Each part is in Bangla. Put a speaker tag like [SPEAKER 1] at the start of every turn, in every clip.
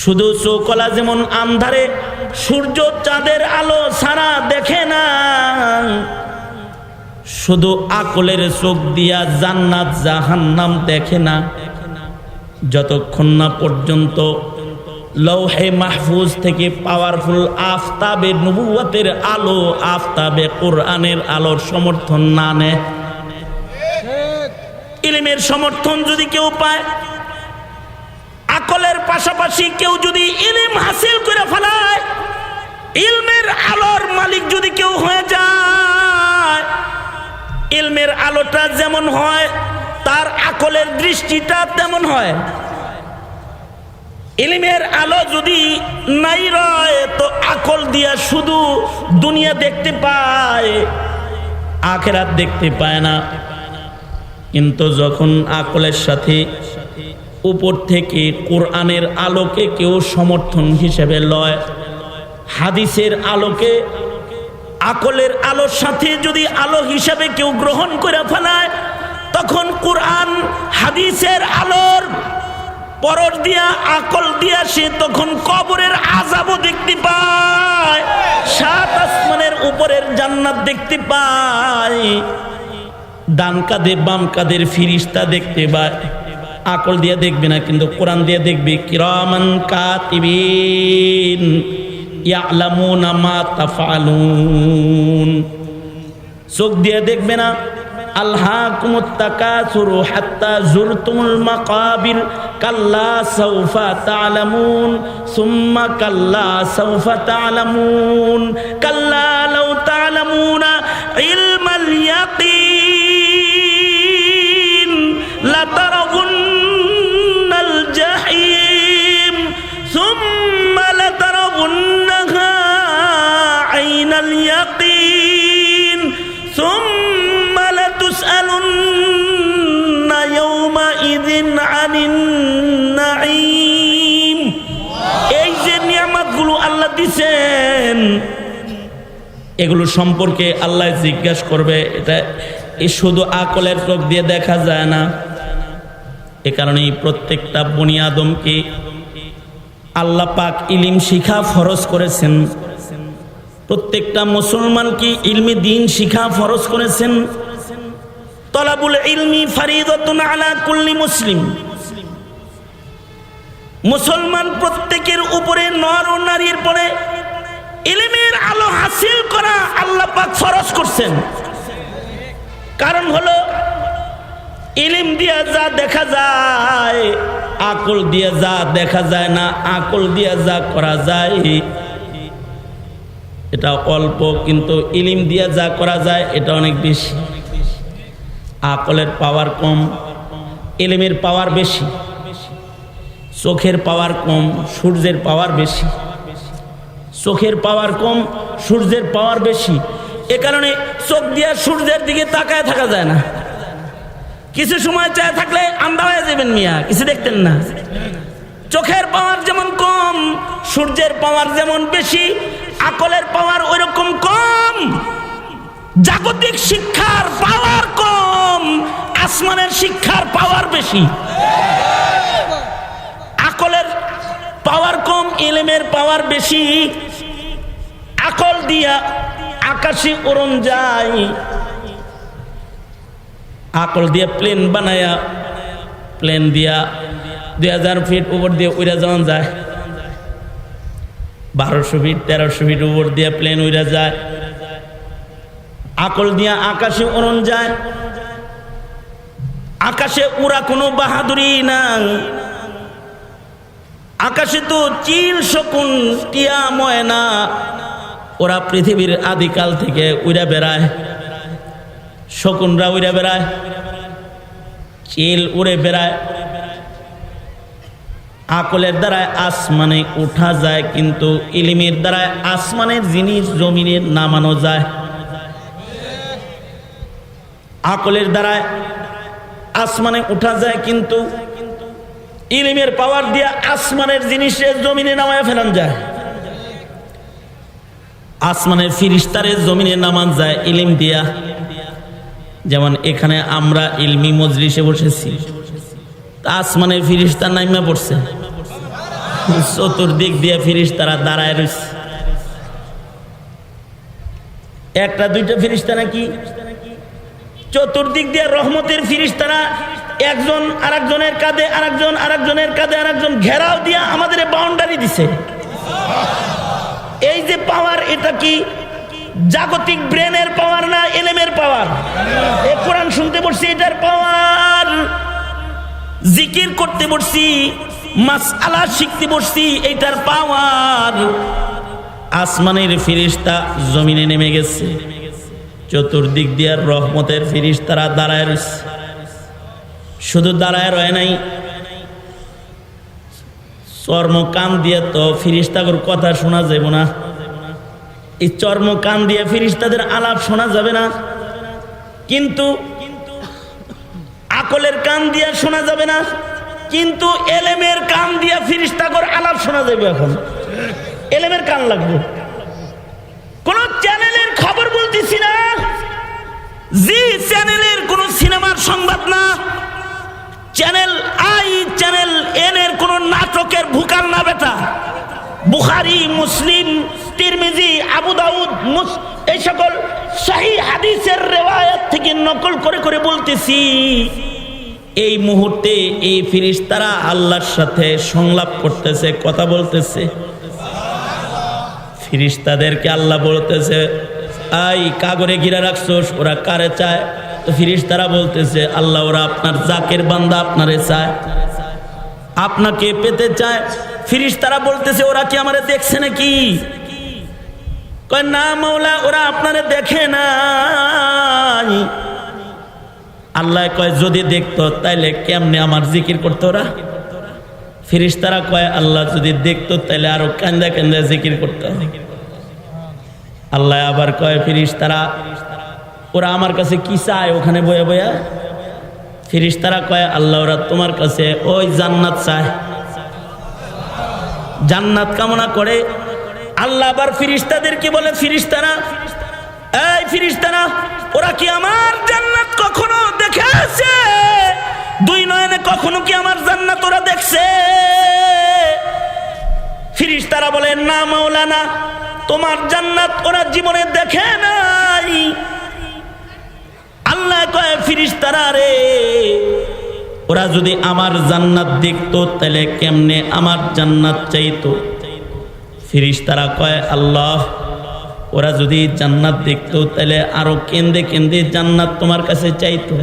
[SPEAKER 1] শুধু চৌকলা যেমন আন্ধারে, সূর্য চাঁদের আলো সারা দেখে না। শুধু আকলের চোখ দিয়া জান্নাত জাহান্নাম দেখে না। যতক্ষণ না পর্যন্ত লৌহে মাহফুজ থেকে পাওয়ারফুল আফতাবে নবুয়াতের আলো, আফতাবে কোরআনের আলোর সমর্থন না নেয়। ইলিমের সমর্থন যদি কেউ পায় আকলের পাশাপাশি কেউ যদি ইলিম হাসিল করে ফেলায়, ইলমের আলোর মালিক যদি কেউ হয়ে যায়, ইলমের আলোটা যেমন হয়, তার আকলের দৃষ্টিটা তেমন হয়। ইলিমের আলো যদি নাই রয়, তো আকল দিয়া শুধু দুনিয়া দেখতে পায়, আখেরাত দেখতে পায় না। কিন্তু যখন আকলের সাথে উপর থেকে কোরআনের আলোকে কেউ সমর্থন হিসেবে লয়। হাদিসের আলোকে, আকলের আলোর সাথে যদি আলো হিসাবে কেউ গ্রহণ করে ফেলায়, তখন কোরআন হাদিসের আলোর পরর দিয়া, আকল দিয়া সে তখন কবরের আজাবও দেখতে পায়। সাত আসমানের উপরের জান্নাত দেখতে পায়। ডান কাঁধে বাম কাঁধের ফিরিস্তা দেখতে পায়। আকল দিয়ে দেখবে না, কিন্তু কোরআন দিয়ে দেখবে, কিরামান কাতিবিন ইয়ালামুনা মা তাফালুন চোখ দিয়ে দেখবে না আল্লাহকুমুত তাকাসুরু হাত্তা জুরতুমুল মাকাবির কাল্লা সাউফা তালামুন সুম্মা কাল্লা সাউফা তালামুন কাল্লা عن النعيم এই যে নিয়ামতগুলো আল্লাহ দিছেন এগুলো সম্পর্কে আল্লাহ জিজ্ঞাসা করবে এটা এই শুধু আকলের চোখ দিয়ে দেখা যায় না এ কারণেই প্রত্যেকটা বনি আদমকে আল্লাহ পাক ইলিম শিখা ফরজ করেছেন প্রত্যেকটা মুসলমানকে ইলমি দিন শিখা ফরজ করেছেন তলাবুল ইলমি ফারিদতুন আলা কুল্লি মুসলিম। মুসলমান প্রত্যেকের উপরে নর ও নারীর পরে ইলমের আলো হাসিল করা আল্লাহ পাক ফরজ করছেন। কারণ হলো, ইলিম দিয়া যা দেখা যায়, আকল দিয়া যা দেখা যায় না, আকল দিয়া যা করা যায়, এটা অল্প, কিন্তু ইলিম দিয়া যা করা যায়, এটা অনেক বেশি। আকলের পাওয়ার কম, এলেমের পাওয়ার বেশি, চোখের পাওয়ার কম, সূর্যের পাওয়ার বেশি। চোখের পাওয়ার কম, সূর্যের পাওয়ার বেশি। এ কারণে চোখ দিয়া সূর্যের দিকে তাকায় থাকা যায় না। কিছু সময় চায় থাকলে আন্দা হয়ে যাবেন মিয়া, কিছু দেখতেন না। চোখের পাওয়ার যেমন কম, সূর্যের পাওয়ার যেমন বেশি, আকলের পাওয়ার ওইরকম কম। জাগতিক শিক্ষার পাওয়ার বেশি। আকলের পাওয়ার কম এলেমের পাওয়ার বেশি। আকল দিয়া আকাশে ওরম যায়। আকল দিয়ে প্লেন বানায়া প্লেন দিয়া দুই হাজার ফিট উপর দিয়ে উড়া যাওয়া যায়। বারোশো ফিট তেরোশো ফিট উপর দিয়ে প্লেন উড়া যায়। আকল দিয়া আকাশে উড়ন যায়। আকাশে উড়া কোনো বাহাদুরি না আকাশে তো চিল শকুন টিয়া ময়না ওরা পৃথিবীর আদিকাল থেকে উড়া বেড়ায়। শকুনরা উড়ে বেড়ায়। চিল উড়ে বেড়ায়। আকলের দ্বারায় আসমানে উঠা যায়, কিন্তু ইলিমের দ্বারায় আসমানের জিনিস জমিনে নামানো যায়। আকলের দ্বারায় আসমানে উঠা যায় কিন্তু ইলিমের পাওয়ার দিয়ে আসমানের জিনিসে জমিনে নামায় ফেলান যায়। আসমানের ফিরিস্তারে জমিনে নামান যায় ইলিম দিয়া। যেমন এখানে আমরা ইলমি মজলিসে বসেছি। আসমানের ফিরিস্তার নাইমা পড়ছে। চতুর্দিক দিয়ে ফিরিস তারা দাঁড়ায় রয়েছে একটা, দুইটা ফিরিস্তা নাকি চতুর্দিক দিয়ে রহমতের ফিরিস তারা একজন আরেকজনের কাঁধে, আরেকজন, আরেকজনের কাঁধে, আরেকজন ঘেরাও দিয়া আমাদের বাউন্ডারি দিছে। এই যে পাওয়ার এটা কি জাগতিক ব্রেনের পাওয়ার না এলেমের পাওয়ার এ কোরআন শুনতে বসছি, এটার পাওয়ার জিকির করতে বসছি মাস আলা শিখতে বসছি, এটার পাওয়ার আসমানের ফিরিস্তা জমিনে নেমে গেছে। চতুর্দিক দিয়ে রহমতের ফিরিস্তারা দাঁড়ায় রয়েছে। শুধু দাঁড়ায় রয় নাই চর্ম কান দিয়ে তো ফিরিস্তাগর কথা শোনা যাবে না। এই চর্ম কান দিয়ে ফিরিস্তাদের আলাপ শোনা যাবে না। কিন্তু আকলের কান দিয়ে শোনা যাবে না, কিন্তু এলেমের কান দিয়ে ফিরিস্তাগর আলাপ শোনা যাবে এখন। এলেমের কান লাগবে। জি চ্যানেলের কোন সিনেমার সংবাদ না। চ্যানেল আই, চ্যানেল এন এর কোন নাটকের ভুকার না বেটা। বুখারি, মুসলিম, তিরমিজি, আবু দাউদ এই সকল শাহী হাদিসের রেওয়ায়াত থেকে নকল করে করে বলতেছি, এই মুহূর্তে এই ফিরিস্তারা আল্লাহর সাথে সংলাপ করতেছে, কথা বলতেছে। ফিরিস্তাদেরকে আল্লাহ বলতেছে আই, কাগরে গিরা রাখছোস, ওরা কারে চায়? তো ফিরিস্তারা বলতেছে, আল্লাহ, ওরা আপনার জাকের বান্দা আপনারে চায়। আপনাকে পেতে চায়। ফিরিস্তারা বলতেছে, ওরা কি আমারে দেখছে নাকি? কয়, না মৌলা ওরা আপনারে দেখে না আল্লাহ কয়, যদি দেখতো, তাইলে কেমনে আমার জিকির করতো ওরা? ফিরিস্তারা কয়, আল্লাহ যদি দেখতো তাহলে আরও কান্দা কান্দা জিকির করতো। আল্লাহ আবার কয় ফিরিস্তারা ওরা আমার কাছে কি চায় ওখানে বয়ে বয়া? ফিরিস্তারা কয়, আল্লাহ, ওরা তোমার কাছে ওই জান্নাত চায়। জান্নাত কামনা করে। আল্লাহ আবার ফিরিস্তাদেরকে বলে ফিরিস্তারা এই ফিরিস্তারা ওরা কি আমার জান্নাত কখনো দেখেছে? দুই নয়নে কখনো কি আমার জান্নাত ওরা দেখছে? ফিরিস্তারা বলে, না মাওলানা, তোমার জান্নাত ওরা জীবনে দেখে নাই। আল্লাহ কয়, ফিরিস্তারা রে, ওরা যদি আমার জান্নাত দেখতো, তাহলে কেমনে আমার জান্নাত চাইতো? ফিরিস্তারা কয়, আল্লাহ, ওরা যদি জান্নাত দেখতো, তাহলে আরও কেন্দে কেন্দে জান্নাত তোমার কাছে চাইতো।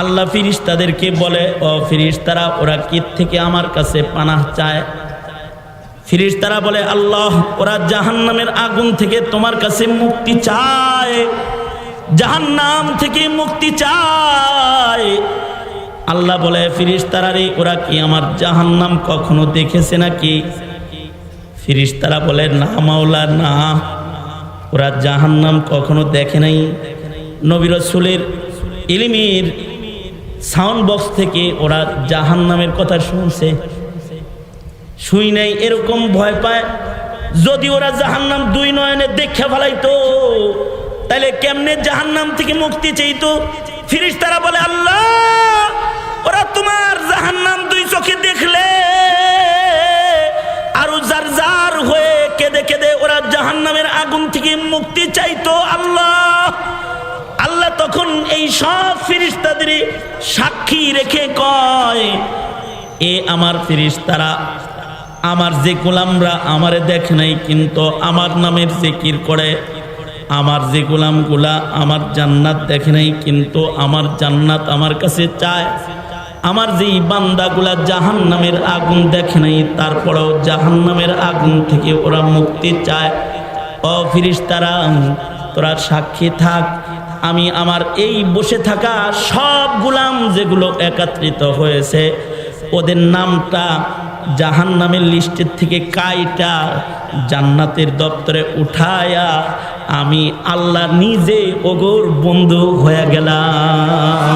[SPEAKER 1] আল্লাহ ফিরিস্তাদেরকে বলে, ও ফিরিস্তারা, ওরা কি থেকে আমার কাছে পানাহ চায়? ফিরিস্তারা বলে, আল্লাহ, ওরা জাহান্নামের আগুন থেকে তোমার কাছে মুক্তি চায়। জাহান্নাম থেকে মুক্তি চায়। আল্লাহ বলে ফিরিস্তারা রে ওরা কি আমার জাহান্নাম কখনো দেখেছে নাকি? ফিরিস্তারা বলে, না মাওলা, না। ওরা জাহান্নাম কখনো দেখে নাই। নবী রসুলের ইলিমির সাউন্ড বক্স থেকে ওরা জাহান্নামের কথা শুনছে। শুই নাই, এরকম ভয় পায়। যদি ওরা জাহান্নাম দুই নয়নে দেখে ফেলাইতো, তাহলে কেমনে জাহান্নাম থেকে মুক্তি চাইতো? ফিরিস তারা বলে, আল্লাহ, ওরা তোমার জাহান্নাম দুই চোখে দেখলে, আরও যার যার হয়ে কেঁদে কেঁদে ওরা জাহান্নামের আগুন থেকে মুক্তি চাইতো, আল্লাহ। আল্লাহ তখন এই সব ফিরিস্তাদের সাক্ষী রেখে কয়, এ আমার ফিরিস্তারা আমার যে গোলামরা আমারে দেখে নাই, কিন্তু আমার নামের জিকির করে। আমার যে গোলামগুলা আমার জান্নাত দেখে নাই, কিন্তু আমার জান্নাত আমার কাছে চায়। আমার যেই বান্দাগুলা জাহান নামের আগুন দেখে নাই, তারপরেও জাহান নামের আগুন থেকে ওরা মুক্তি চায়। ও ফিরিস্তারা, তোরা সাক্ষী থাক। আমি আমার এই বসে থাকা সব গুলাম যেগুলো একত্রিত হয়েছে, ওদের নামটা জাহান নামের লিস্টের থেকে কাইটা জান্নাতের দপ্তরে উঠায়া আমি আল্লাহ নিজে ওগোর বন্ধু হয়ে গেলাম।